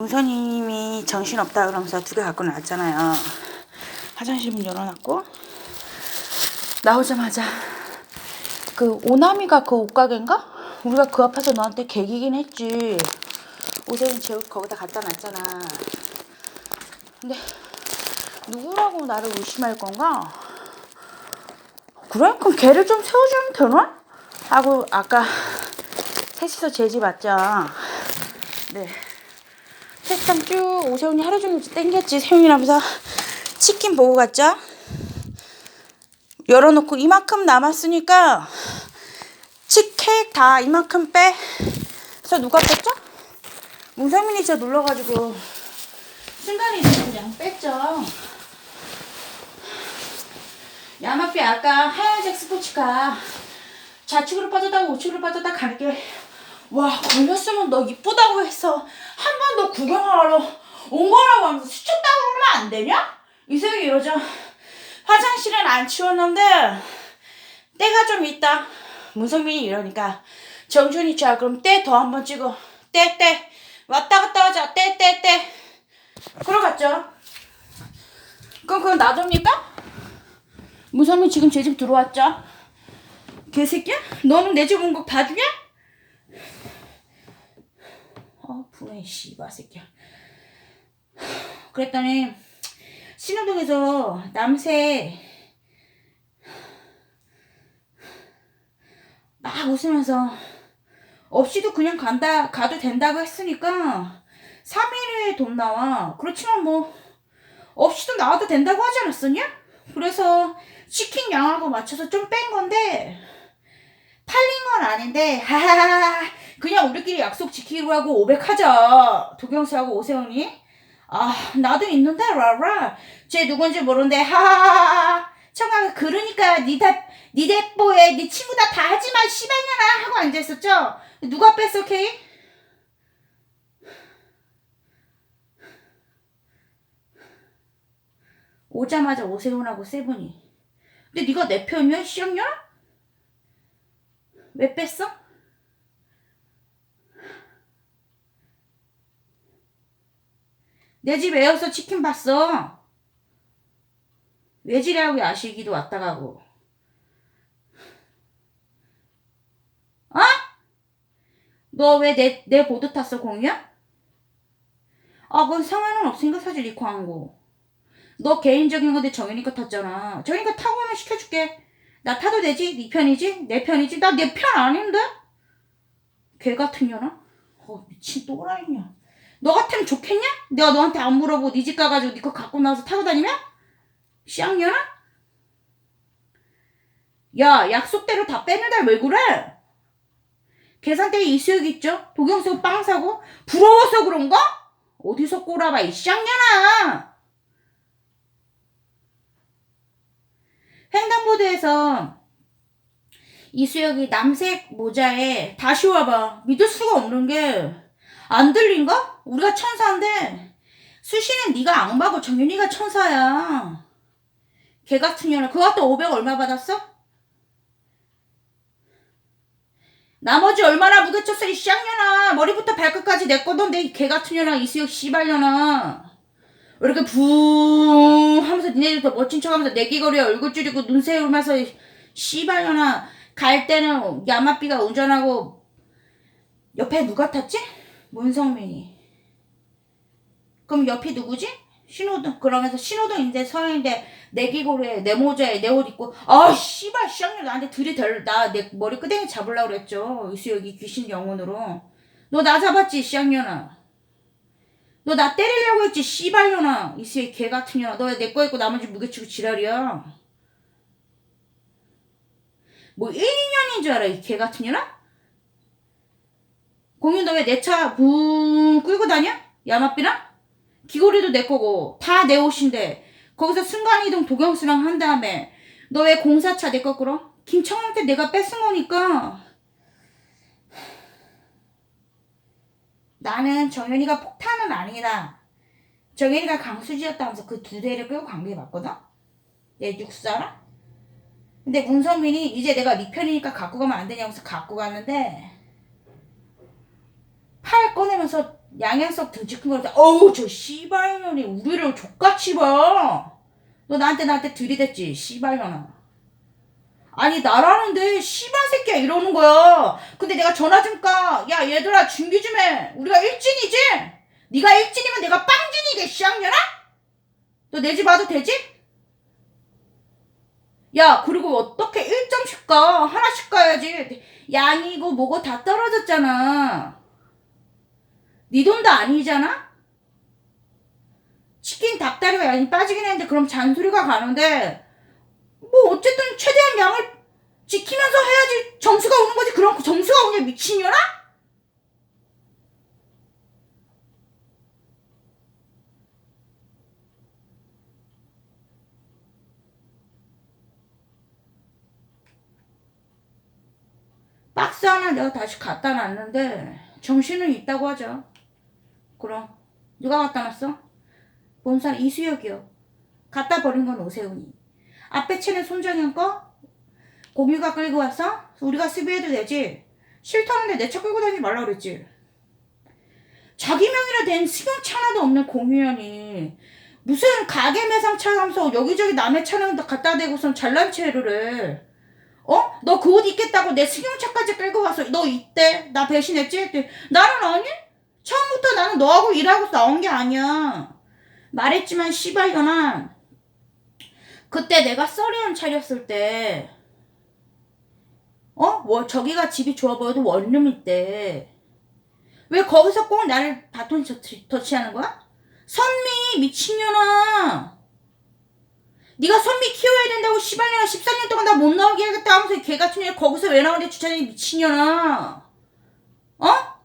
문선님이 정신없다 그러면서 두 개 갖고 나왔잖아요. 화장실 문 열어놨고 나오자마자 그 오나미가 그 옷가게인가? 우리가 그 앞에서 너한테 개기긴 했지. 옷은 제옷 거기다 갖다 놨잖아. 근데 누구라고 나를 의심할 건가? 그래? 그럼 걔를 좀 세워주면 되나? 하고 아까 셋이서 제지 맞죠? 네. 책상 쭉 오세훈이 하루 종일 땡겼지 세훈이라면서 치킨 보고 갔죠? 열어놓고 이만큼 남았으니까 치케이크 다 이만큼 빼. 그래서 누가 뺐죠? 문상민이 저 눌러가지고 순간이 그냥 뺐죠. 야마피 아까 하얀색 스포츠카 좌측으로 빠졌다가 우측으로 빠졌다 갈게 와 걸렸으면 너 이쁘다고 해서 한 번 더 구경하러 온 거라고 하면서 스쳤다고 그러면 안 되냐? 이세영이 이러죠 화장실은 안 치웠는데 때가 좀 있다 문성민이 이러니까 정준이 자 그럼 때 더 한 번 찍어 때 때 왔다 갔다 하자 때 때 때 그러 갔죠 그럼 그건 놔둡니까? 무성민 지금 제 집 들어왔죠? 개새끼야? 너는 내 집 온 거 봐주냐? 어, 부해, 씨발 새끼야. 그랬더니, 신호동에서 남새 막 웃으면서 없이도 그냥 간다, 가도 된다고 했으니까 3일에 돈 나와. 그렇지만 뭐, 없이도 나와도 된다고 하지 않았었냐? 그래서 치킨 양하고 맞춰서 좀 뺀 건데 팔린 건 아닌데 하하하 그냥 우리끼리 약속 지키기로 하고 500 하자 도경수하고 오세훈이 아 나도 있는데 라라 쟤 누군지 모르는데 하하하하 청아 그러니까 니다 니 대뽀에 니 친구 다 다 하지마 씨발년아 하고 앉아있었죠 누가 뺐어 케이? 오자마자 오세훈하고 세븐이 근데 네가 내 편이야 씨형년아? 왜 뺐어? 내 집 에어서 치킨 봤어. 외지라고 야식이도 왔다 가고. 어? 너 왜 내, 내 보드 탔어, 공유야? 아, 그건 상관은 없으니까 사실 한 거. 너 개인적인 건데 정현이 거 탔잖아. 정현이 거 타고 오면 시켜줄게. 나 타도 되지? 네 편이지? 내 편이지? 나 내 편 아닌데? 개 같은 년아? 어, 미친 또라이냐. 너 같으면 좋겠냐? 내가 너한테 안 물어보고 네 집 가가지고 네 거 갖고 나와서 타고 다니면? 쌍년아? 야, 약속대로 다 빼는데 왜 그래? 계산대에 이수혁 있죠? 도경수 빵 사고? 부러워서 그런가? 어디서 꼬라봐, 이 쌍년아! 횡단보도에서 이수혁이 남색 모자에 다시 와봐. 믿을 수가 없는 게 안 들린가? 우리가 천사인데 수시는 네가 악마고 정윤이가 천사야. 개 같은. 그거 갖다 500 얼마 받았어? 나머지 얼마나 무게쳤어 이 쌍년아. 머리부터 발끝까지 내 거던 내개 같은 년아. 이수혁 씨발년아. 왜 이렇게 붕 하면서 니네들도 멋진 척하면서 내기거리에 얼굴 줄이고 눈 세우면서 씨발년아 갈 때는 야마삐가 운전하고 옆에 누가 탔지? 문성민이. 그럼 옆이 누구지? 신호등 그러면서 신호등 이제 서인데 내기고리에 내 모자에 내 옷 입고 아 씨발 씨앙년 나한테 들이댈 나내 머리 끄댕이 잡으려고 그랬죠. 이수혁이 귀신 영혼으로. 너 나 잡았지 씨앙년아? 너 나 때리려고 했지 씨발년아? 이수혁 개 같은 년아. 너왜내거 입고 나머지 무게치고 지랄이야? 뭐 1, 2년인 줄 알아 이 개 같은 년아? 공유 너 왜 내 차 붕 끌고 다녀? 야마삐랑? 귀걸이도 내 거고 다 내 옷인데 거기서 순간이동 도경수랑 한 다음에 너 왜 공사차 내 거 끌어? 김청한테 내가 뺏은 거니까 나는 정연이가 폭탄은 아니다 정연이가 강수지였다면서 그 두 대를 끌고 간게 맞거든? 내 알아? 근데 문성민이 이제 내가 네 편이니까 갖고 가면 안 되냐고 해서 갖고 갔는데 팔 꺼내면서 큰 거한테 어우 저 씨발년이 우리를 족같이 봐. 너 나한테 나한테 들이댔지 씨발년아. 아니 나라는데 씨발 새끼야 이러는 거야. 근데 내가 전화 좀까 야 얘들아 준비 좀 해. 우리가 일진이지? 네가 일진이면 내가 빵진이게 씨앙년아? 너 내 집 와도 되지? 야 그리고 어떻게 1점씩 가 하나씩 가야지 양이고 뭐고 다 떨어졌잖아 네 돈도 아니잖아 치킨 닭다리가 양이 빠지긴 했는데 그럼 잔소리가 가는데 뭐 어쨌든 최대한 양을 지키면서 해야지 점수가 오는 거지 그럼 그 점수가 오냐 미친년아? 박스 하나 내가 다시 갖다 놨는데 정신은 있다고 하죠. 그럼 누가 갖다 놨어? 본 사람 이수혁이요. 갖다 버린 건 오세훈이. 앞에 채는 손정현 거 공유가 끌고 와서 우리가 수비해도 되지. 싫다는데 내 차 끌고 다니지 말라 그랬지. 자기 명의로 된 승용차 하나도 없는 공유현이 무슨 가게 매상차 하면서 여기저기 남의 차량 갖다 대고선 잘난 체를 해. 어? 너 그 옷 입겠다고 내 승용차까지 끌고 와서 너 이때 나 배신했지? 나는 아니? 처음부터 너하고 일하고 나온 게 아니야. 말했지만 씨발년아 그때 내가 썰이온 차렸을 때 어? 뭐 저기가 집이 좋아 보여도 원룸일 때 왜 거기서 꼭 나를 바톤 터치, 터치하는 거야? 선미 미친년아 네가 선미 키워야 된다고 씨발년아 14년 동안 나 못 나오게 하겠다 하면서 개 같은 년 거기서 왜 나오는데 주차장에 미친년아 어?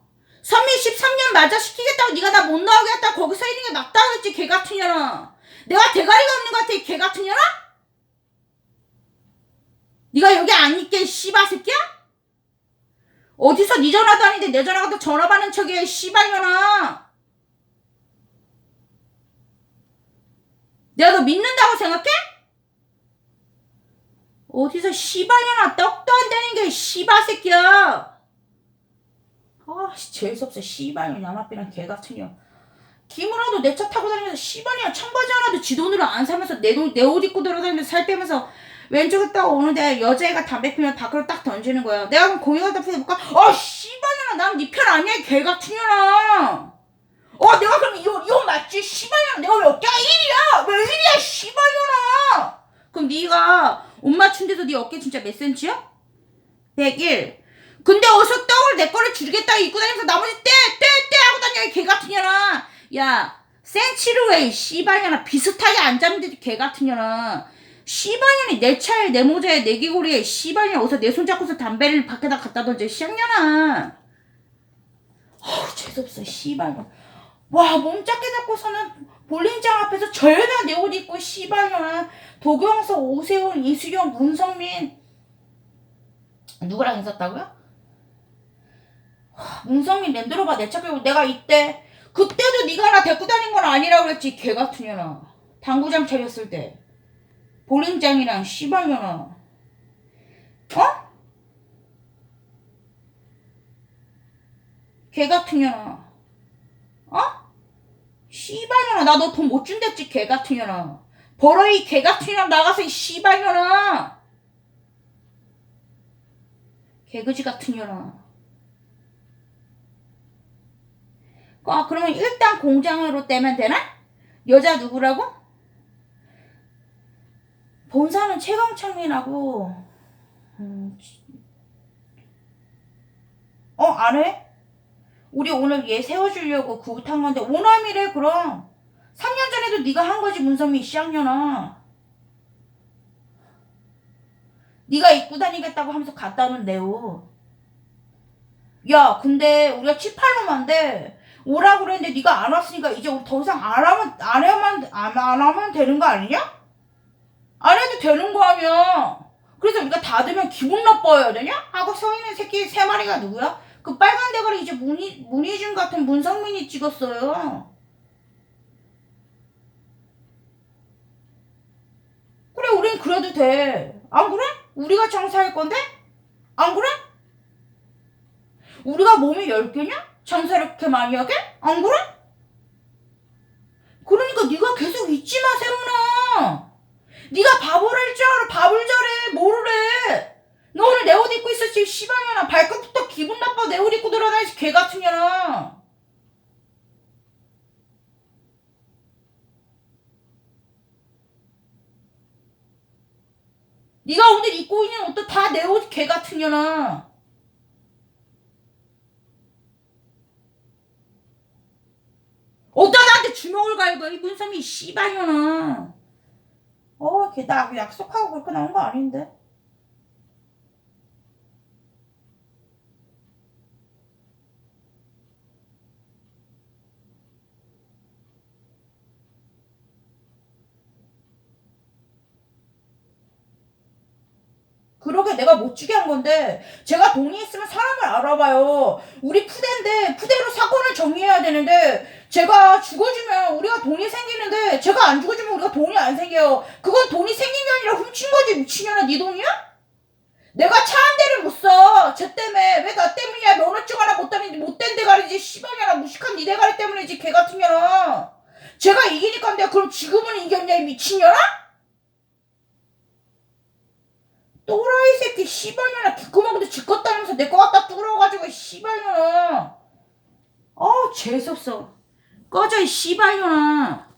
선미 13년 맞아 시키겠다고 네가 나 못 나오게 했다 거기서 있는 게 낫다 그랬지 개 같은 년아 내가 대가리가 없는 것 같아 개 같은 년아? 네가 여기 안 있게 씨발 새끼야? 어디서 네 전화도 아닌데 내 전화 가도 전화 받는 척이야 씨발 년아 내가 너 믿는다고 생각해? 어디서 씨발 년아 떡도 안 되는 게 씨발 새끼야 아씨 재수없어. 씨발년 야마삐랑 개같은 년 김은아도 내 차 타고 다니면서 씨발이야. 청바지 하나도 지 돈으로 안 사면서 내옷 입고 돌아다니면서 살 빼면서 왼쪽에 딱 오는데 여자애가 담배 피면 밖으로 딱 던지는 거야. 내가 그럼 공유 갖다 피워볼까? 아 씨발년아. 난 네 편 아니야 개같은 년아 어 내가 그럼 이거 맞지? 씨발년아. 내가 왜 어깨가 1이야? 왜 1이야 씨발년아? 그럼 네가 옷 맞춘 데도 네 어깨 진짜 몇 센치야? 101 근데 어서 떡을 내 거를 주겠다 입고 다니면서 나머지 떼 떼 떼 하고 다녀 이개 같은 년아 야 센치를 왜 씨발년아 비슷하게 안 잡는데 개 같은 년아 씨발년이 내 차에 내 모자에 내 귀고리에 씨발년 어서 내 손 잡고서 담배를 밖에다 갖다 던져 씨앙년아 어우 재수없어 씨발년 와몸 작게 잡고서는 볼링장 앞에서 저여다 내 옷 입고 씨발년아 도경서 오세훈 이수경 문성민. 누구랑 있었다고요? 문성민 랜드로버 내차 끌고 내가 이때 그때도 네가 나 데리고 다닌 건 아니라고 그랬지 개 같은 년아. 당구장 차렸을 때. 볼링장이랑 씨발 년아. 어? 개 같은 년아. 어? 씨발 년아 나 너 돈 못 준댔지 개 같은 년아. 벌어 이 개 같은 년 나가서 이 씨발 년아. 개그지 같은 년아 아, 그러면 일단 공장으로 떼면 되나? 여자 누구라고? 본사는 최강창민하고, 음, 어, 안 해? 우리 오늘 얘 세워주려고 구부탄 건데, 오남이래, 그럼. 3년 전에도 네가 한 거지, 문선미, 씨앙년아. 네가 입고 다니겠다고 하면서 갖다 놓은 내 옷. 야, 근데 우리가 7, 8년 만데, 오라고 그랬는데 네가 안 왔으니까 이제 더 이상 안 하면 안 하면 안, 안 하면 되는 거 아니냐? 안 해도 되는 거 아니야. 그래서 우리가 닫으면 기분 나빠야 되냐? 하고 서 있는 새끼 세 마리가 누구야? 그 빨간 대가리 이제 문희 문희준 같은 문성민이 찍었어요. 그래 우린 그래도 돼. 안 그래? 우리가 장사할 건데? 안 그래? 우리가 몸이 열 개냐? 장사 이렇게 많이 하게? 안 그래? 그러니까 네가 계속 잊지 마 세훈아 네가 바보랄 줄 알아 밥을 잘해 해? 너 오늘 내 옷 입고 있었지 씨발년아 발끝부터 기분 나빠 내 옷 입고 돌아다니지 개 같은 년아 네가 오늘 입고 있는 옷도 다 내 옷 개 같은 년아 어디다 나한테 주먹을 갈고 이 문삼이 씨발년아 어, 걔나 약속하고 그렇게 나온 거 아닌데. 그러게 내가 못 주게 한 건데 제가 돈이 있으면 사람을 알아봐요. 우리 푸대인데 푸대로 사건을 정리해야 되는데 제가 죽어주면 우리가 돈이 생기는데 제가 안 죽어주면 우리가 돈이 안 생겨요. 그건 돈이 생긴 게 아니라 훔친 거지 미친년아 네 돈이야? 내가 차 한 대를 못 써. 쟤 때문에 왜 나 때문이야 면허증 하나 못 따는데 못된 대가리지 씨발년아 무식한 네 대가리 때문이지 개 같은 년아. 제가 이기니까 내가 그럼 지금은 이겼냐 이 미친년아? 또라이 새끼 씨발년아 지껏 다니면서 내 거 갖다 뚫어가지고 씨발년아. 아 재수없어. 꺼져 이 씨발년아